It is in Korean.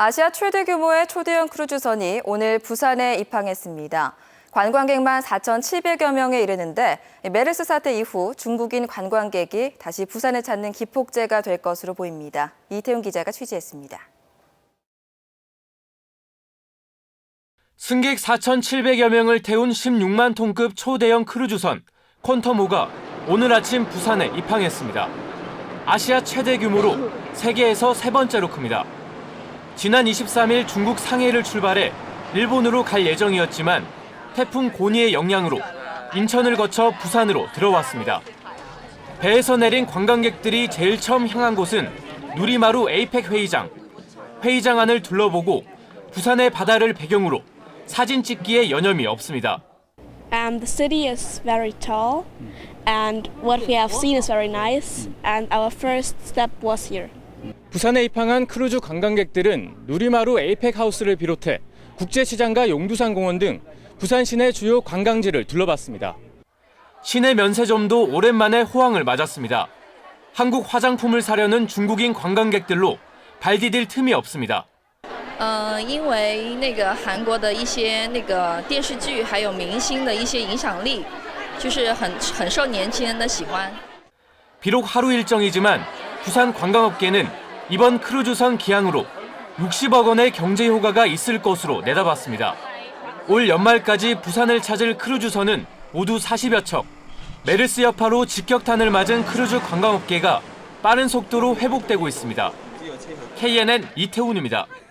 아시아 최대 규모의 초대형 크루즈선이 오늘 부산에 입항했습니다. 관광객만 4,700여 명에 이르는데 메르스 사태 이후 중국인 관광객이 다시 부산을 찾는 기폭제가 될 것으로 보입니다. 이태훈 기자가 취재했습니다. 승객 4,700여 명을 태운 16만 톤급 초대형 크루즈선 콘터모가 오늘 아침 부산에 입항했습니다. 아시아 최대 규모로 세계에서 세 번째로 큽니다. 지난 23일 중국 상해를 출발해 일본으로 갈 예정이었지만 태풍 고니의 영향으로 인천을 거쳐 부산으로 들어왔습니다. 배에서 내린 관광객들이 제일 처음 향한 곳은 누리마루 에이펙 회의장. 회의장 안을 둘러보고 부산의 바다를 배경으로 사진 찍기에 여념이 없습니다. And the city is very tall, and what we have seen is very nice. And our first step was here. 부산에 입항한 크루즈 관광객들은 누리마루 에이펙 하우스를 비롯해 국제시장과 용두산 공원 등 부산 시내 주요 관광지를 둘러봤습니다. 시내 면세점도 오랜만에 호황을 맞았습니다. 한국 화장품을 사려는 중국인 관광객들로 발 디딜 틈이 없습니다. 呃，因为那个韩国的一些那个电视剧还有明星的一些影响力，就是很很受年轻人的喜欢。 비록 하루 일정이지만 부산 관광업계는 이번 크루즈선 기항으로 60억 원의 경제 효과가 있을 것으로 내다봤습니다. 올 연말까지 부산을 찾을 크루즈선은 모두 40여 척. 메르스 여파로 직격탄을 맞은 크루즈 관광업계가 빠른 속도로 회복되고 있습니다. KNN 이태훈입니다.